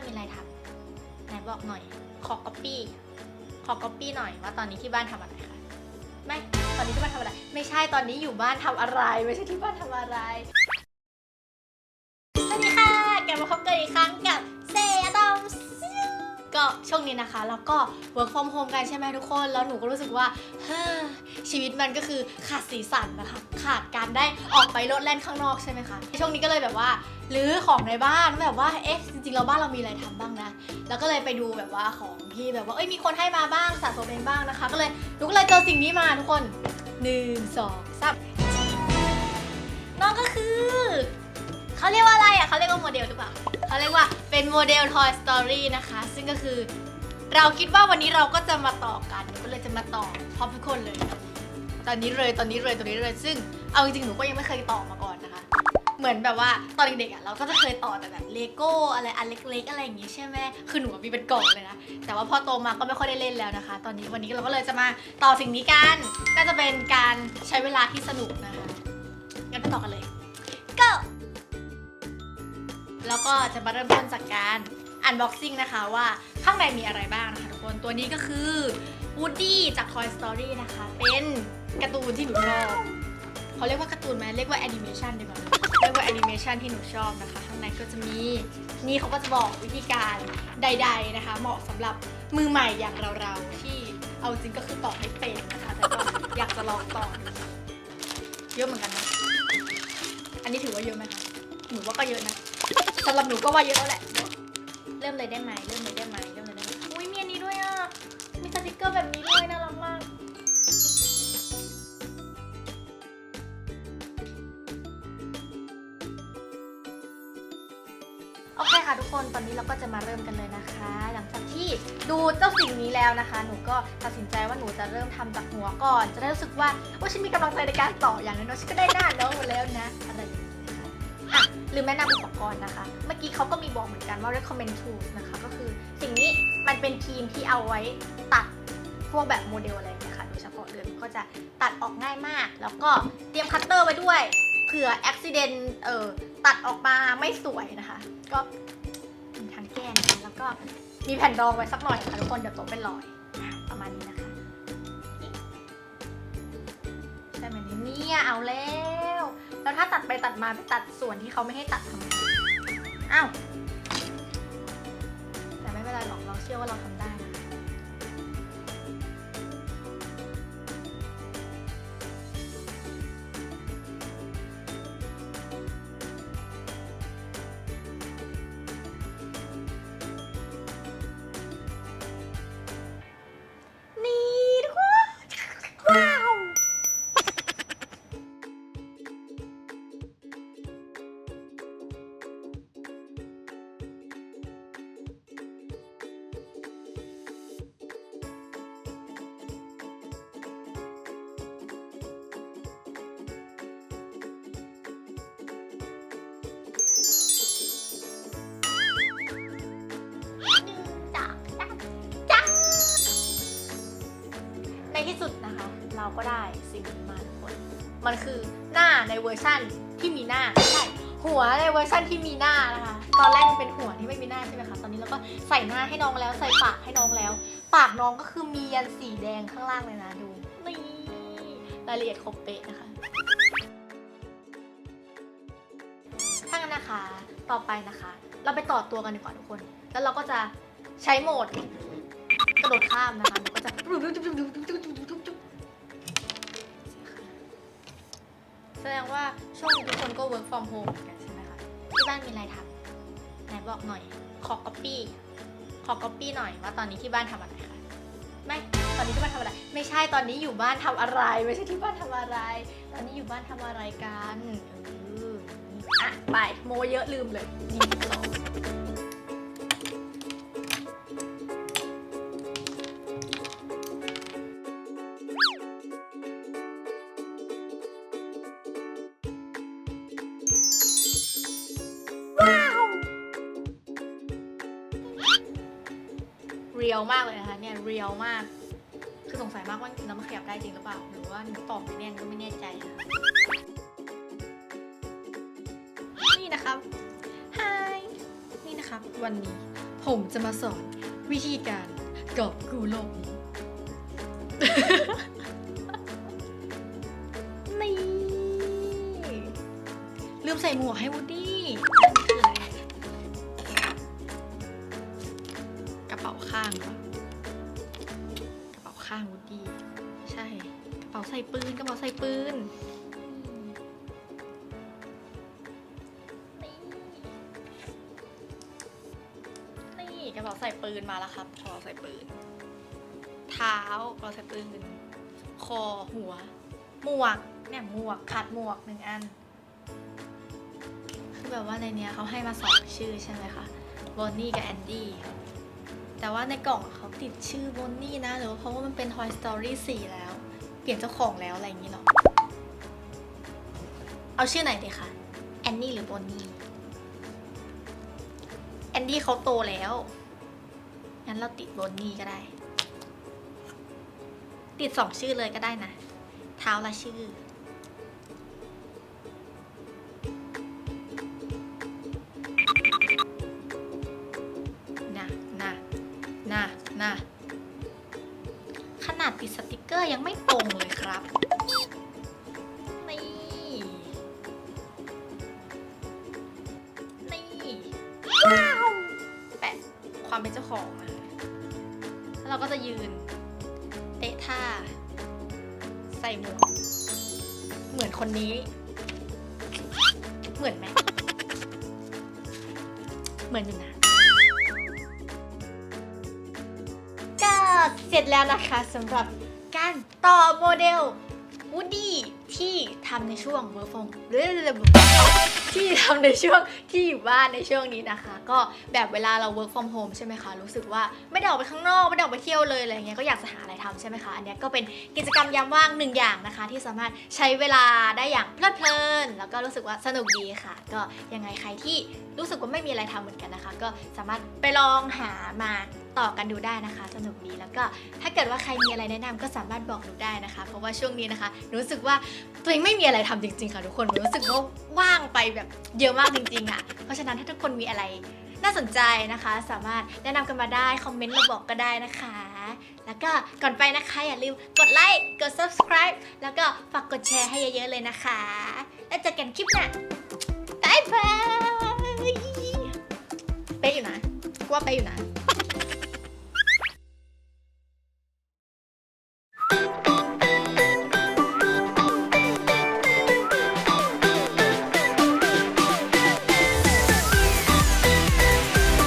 านมีอะไรทำไหนบอกหน่อย ขอก๊อปปี้ ขอก๊อปปี้หน่อยว่าตอนนี้ที่บ้านทำอะไรคะไม่ ตอนนี้ที่บ้านทำอะไร ไม่ใช่ตอนนี้อยู่บ้านทำอะไร ไม่ใช่ที่บ้านทำอะไร สวัสดีค่ะแกลับมาพบกันอีกครั้งกับ ช่วงนี้นะคะแล้วก็ work from home กันใช่ไหมทุกคน แล้วหนูก็รู้สึกว่าเฮ้อชีวิตมันก็คือขาดสีสันนะคะ ขาดการได้ออกไปโลดแล่นข้างนอกใช่ไหมคะ ช่วงนี้ก็เลยแบบว่ารื้อของในบ้านแบบว่าเอ๊ะจริงๆเราบ้านเรามีอะไรทำบ้างนะ แล้วก็เลยไปดูแบบว่าของที่แบบว่าเอ้ยมีคนให้มาบ้างสะสมเองบ้างนะคะ ก็เลยหนูก็เลยเจอสิ่งนี้มาทุกคนหนึ่งสองสามน้องก็คือเขาเรียกว่าอะไรอะเขาเรียกว่าโมเดลหรือเปล่าเขาเรียกว่าเป็นโมเดล Toy Story นะคะ ซึ่งก็คือ เราคิดว่าวันนี้เราก็จะมาต่อกันหนูก็เลยจะมาต่อพร้อมทุกคนเลย ตอนนี้เลยตอนนี้เลยตอนนี้เลยซึ่งเอาจริงๆหนูก็ยังไม่เคยต่อมาก่อนนะคะ เหมือนแบบว่าตอนเด็กๆอะเราก็จะเคยต่อแต่แบบเลโก้อะไรอันเล็ก ๆ อะไรอย่างงี้ใช่ไหมคือหนูมีเป็นกล่องเลยนะแต่ว่าพอโตมาก็ไม่ค่อยได้เล่นแล้วนะคะ ตอนนี้วันนี้เราก็เลยจะมาต่อสิ่งนี้กันน่าจะเป็นการใช้เวลาที่สนุกนะคะงั้นไปต่อกันเลย go แล้วก็จะมาเริ่มต้นจากการ อันบ็อกซิ่งนะคะว่าข้างในมีอะไรบ้างนะคะทุกคน ตัวนี้ก็คือ Woody จาก Toy Story นะคะ เป็นการ์ตูนที่หนูชอบเขาเรียกว่าการ์ตูนไหมเรียกว่าแอนิเมชันดีกว่าเรียกว่าแอนิเมชันที่หนูชอบนะคะ ข้างในก็จะมีนี่เขาก็จะบอกวิธีการใด ๆนะคะ เหมาะสำหรับมือใหม่อย่างเราๆที่เอาจริงก็คือต่อไม่เป็นนะคะแต่ก็อยากจะลองตอดูเยอะเหมือนกันนะอันนี้ถือว่าเยอะไหมคะหนูว่าก็เยอะนะสำหรับหนูก็ว่าเยอะแล้วแหละ ริ่มเลยได้ไหมเริ่มเลยได้ไหมเริ่มเลยได้ไหมอุ้ยมีอันนี้ด้วยอะ มีสติกเกอร์แบบนี้ด้วยน่ารักมากโอเคค่ะทุกคน ตอนนี้เราก็จะมาเริ่มกันเลยนะคะ หลังจากที่ดูเจ้าสิ่งนี้แล้วนะคะ หนูก็ตัดสินใจว่าหนูจะเริ่มทำจากหัวก่อน จะได้รู้สึกว่าว่าฉันมีกำลังใจในการต่ออย่างน้อยฉันก็ได้หน้าน้องมาแล้วนะ อะไร อะลืมแนะนำอุปกรณ์นะคะ เมื่อกี้เขาก็มีบอกเหมือนกันว่า recommend tools นะคะ ก็คือสิ่งนี้มันเป็นครีมที่เอาไว้ตัดพวกแบบโมเดลอะไรอย่างเงี้ยค่ะโดยเฉพาะเลยมันก็จะตัดออกง่ายมาก แล้วก็เตรียมคัตเตอร์ไว้ด้วยเผื่ออุบิเหตุเอ่อตัดออกมาไม่สวยนะคะ ก็มีทางแก้นะคะแล้วก็มีแผ่นรองไว้สักหน่อยค่ะทุกคนเดี๋ยวโต๊ะเป็นรอยประมาณนี้นะคะใช่ไหมเนี่ยเอาแล้ว แล้วถ้าตัดไปตัดมาไปตัดส่วนที่เขาไม่ให้ตัดทำไงอ้าว ที่สุดนะคะ เราก็ได้สิ่งนี้มาทุกคน มันคือหน้าในเวอร์ชั่นที่มีหน้าใช่หัวในเวอร์ชั่นที่มีหน้านะคะ ตอนแรกมันเป็นหัวที่ไม่มีหน้าใช่ไหมคะ ตอนนี้เราก็ใส่หน้าให้น้องแล้ว ใส่ปากให้น้องแล้ว ปากน้องก็คือมียันสีแดงข้างล่างเลยนะดู นี่รายละเอียดครบเป๊ะนะคะถ้างั้นนะคะ ต่อไปนะคะ เราไปต่อตัวกันดีกว่าทุกคน แล้วเราก็จะใช้โหมด กระโดดข้ามนะคะแล้วก็จะแสดงว่าช่วงนี้ทุกคนก็ work from home เหมือนกันใช่ไหมคะ ที่บ้านมีอะไรทำไหนบอกหน่อย ขอ copy ขอ copy หน่อยว่าตอนนี้ที่บ้านทำอะไรคะ ไม่ ตอนนี้ที่บ้านทำอะไร ไม่ใช่ ตอนนี้อยู่บ้านทำอะไร ไม่ใช่ที่บ้านทำอะไร ตอนนี้อยู่บ้านทำอะไรกัน เออ อะ ไป โมเยอะลืมเลยนี่สอง เรียวมากเลยนะคะเนี่ยเรียวมาก คือสงสัยมากว่าจริงแล้วมันขยับได้จริงหรือเปล่า หรือว่าหนูตอบไม่แน่นก็ไม่แน่ใจ นี่นะครับ Hi นี่นะครับวันนี้ผมจะมาสอนวิธีการกอบกู้โลกนี้นี่ลืมใส่หมวกให้วูดดี้ ข้างเหรอกระเป๋าข้างวูดดี้ใช่กระเป๋าใส่ปืนกระเป๋าใส่ปืนนี่นี่กระเป๋าใส่ปืนมาแล้วครับกระเป๋าใส่ปืน เท้ากระเป๋าใส่ปืนคอหัว หมวกเนี่ยหมวกขาดหมวกหนึ่งอันคือแบบว่าในเนี้ยเขาให้มาสองชื่อใช่ไหมคะบอนนี่กับแอนดี้ แต่ว่าในกล่องเขาติดชื่อบอนนี่นะหรือว่าเพราะว่ามันเป็น Toy Story 4 แล้ว เปลี่ยนเจ้าของแล้วอะไรอย่างนี้หรอ เอาชื่อไหนดีคะแอนนี่หรือบอนนี่แอนดี้เขาโตแล้ว งั้นเราติดบอนนี่ก็ได้ ติดสองชื่อเลยก็ได้นะ เท้าละชื่อ นะ ขนาดติดสติกเกอร์ยังไม่ตรงเลยครับ นี่ นี่ว้าวแปะความเป็นเจ้าของมาแล้วเราก็จะยืน เตะท่า ใส่หมวกเหมือนคนนี้ เหมือนไหมเหมือนอยู่นะ เสร็จแล้วนะคะสำหรับการต่อโมเดลวูดดี้ที่ทำในช่วง work from ที่ทำในช่วงที่อยู่บ้านในช่วงนี้นะคะ ก็แบบเวลาเรา work from home ใช่ไหมคะ รู้สึกว่าไม่ได้ออกไปข้างนอก ไม่ได้ออกไปเที่ยวเลยอะไรเงี้ยก็อยากจะหาอะไรทำใช่ไหมคะ อันนี้ก็เป็นกิจกรรมยามว่างหนึ่งอย่างนะคะ ที่สามารถใช้เวลาได้อย่างเพลิดเพลิน แล้วก็รู้สึกว่าสนุกดีค่ะ ก็ยังไงใครที่รู้สึกว่าไม่มีอะไรทำเหมือนกันนะคะ ก็สามารถไปลองหามาต่อกันดูได้นะคะ สนุกดีแล้วก็ถ้าเกิดว่าใครมีอะไรแนะนำก็สามารถบอกหนูได้นะคะ เพราะว่าช่วงนี้นะคะรู้สึกว่าตัวเองไม่มีอะไรทำจริง ๆ ค่ะทุกคนรู้สึกว่าว่างไปแบบเยอะมากจริงๆอะเพราะฉะนั้นถ้าทุกคนมีอะไรน่าสนใจนะคะ สามารถแนะนำกันมาได้ คอมเมนต์มาบอกก็ได้นะคะ แล้วก็ก่อนไปนะคะอย่าลืมกดไลค์ กด subscribe แล้วก็ฝากกดแชร์ให้เยอะๆเลยนะคะ แล้วเจอกันคลิปหน้าบายบายเป๊ะอยู่นะกูว่าเป๊ะอยู่นะ